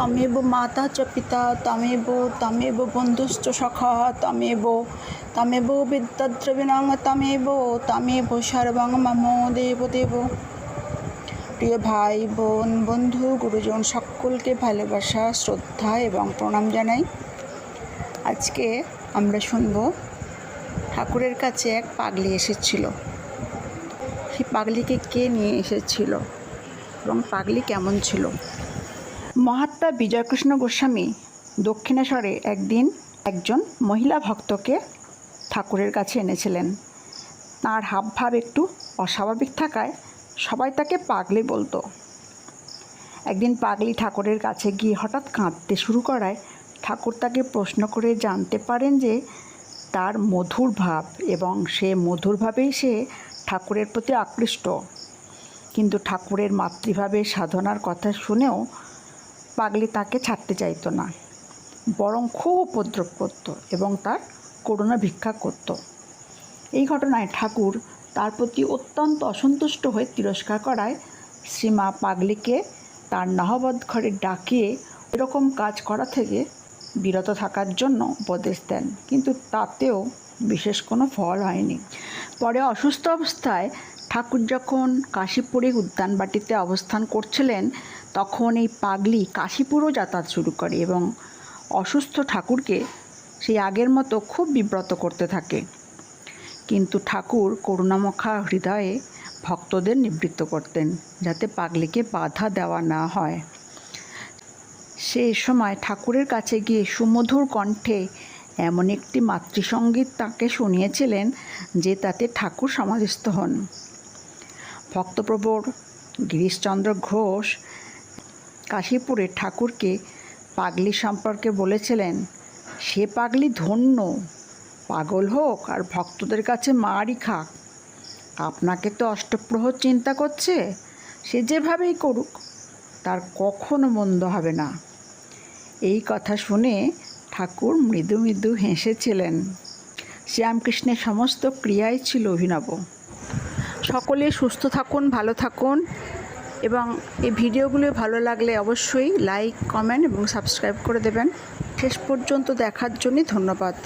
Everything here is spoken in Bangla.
তমেব মাতা চ পিতা, তমেব তমেব বন্ধুশ্চ সখা, তমেব তমেব বিদ্যাদ্রবিণাং তমেব তমেব সর্বং মম দেব দেব। প্রিয় ভাই, বোন, বন্ধু, গুরুজন সকলকে ভালোবাসা, শ্রদ্ধা এবং প্রণাম জানাই। আজকে আমরা শুনব ঠাকুরের কাছে এক পাগলি এসেছিল। সেই পাগলিকে কে নিয়ে এসেছিল এবং পাগলি কেমন ছিল? মহাত্মা বিজয়কৃষ্ণ গোস্বামী দক্ষিণেশ্বরে একদিন একজন মহিলা ভক্তকে ঠাকুরের কাছে এনেছিলেন। তার হাবভাব একটু অস্বাভাবিক থাকায় সবাই তাকে পাগলি বলতো। একদিন পাগলি ঠাকুরের কাছে গিয়ে হঠাৎ কাঁদতে শুরু করায় ঠাকুর তাকে প্রশ্ন করে জানতে পারেন যে তার মধুর ভাব এবং সে মধুর ভাবেই সে ঠাকুরের প্রতি আকৃষ্ট। কিন্তু ঠাকুরের মাতৃভাবে সাধনার কথা শুনেও পাগলি তাকে ছাড়তে চাইতো না। বরং খুব উপদ্রব করত এবং তার করুণা ভিক্ষা করত। এই ঘটনায় ঠাকুর তার প্রতি অত্যন্ত অসন্তুষ্ট হয়ে তিরস্কার করায় শ্রীমা পাগলিকে তার নহবদ ঘরে ডাকিয়ে এরকম কাজ করা থেকে বিরত থাকার জন্য উপদেশ দেন। কিন্তু তাতেও বিশেষ কোনো ফল হয়নি। পরে অসুস্থ অবস্থায় ঠাকুর যখন কাশীপুরী উদ্যানবাটিতে অবস্থান করছিলেন তখন এই পাগলি কাশীপুরও যাতায়াত শুরু করে এবং অসুস্থ ঠাকুরকে সেই আগের মতো খুব বিব্রত করতে থাকে। কিন্তু ঠাকুর করুণামখা হৃদয়ে ভক্তদের নিবৃত্ত করতেন যাতে পাগলিকে বাধা দেওয়া না হয়। সে সময় ঠাকুরের কাছে গিয়ে সুমধুর কণ্ঠে এমন একটি মাতৃসঙ্গীত তাকে শুনিয়েছিলেন যে তাতে ঠাকুর সমাধিস্থ হন। ভক্তপ্রবর গিরিশচন্দ্র ঘোষ কাশীপুরে ঠাকুরকে পাগলি সম্পর্কে বলেছিলেন, সে পাগলি ধন্য। পাগল হোক আর ভক্তদের কাছে মারই খাক। আপনাকে তো অষ্টপ্রহর চিন্তা করছে, সে যেভাবেই করুক, তার কখনো মন্দ হবে না। এই কথা শুনে ঠাকুর মৃদু মৃদু হেসেছিলেন। শ্রীরামকৃষ্ণের সমস্ত ক্রিয়াই ছিল অভিনব। সকলে সুস্থ থাকুন, ভালো থাকুন। এবং এই ভিডিওগুলি ভালো লাগলে অবশ্যই লাইক কমেন্ট এবং সাবস্ক্রাইব করে দেবেন। শেষ পর্যন্ত দেখার জন্যই ধন্যবাদ।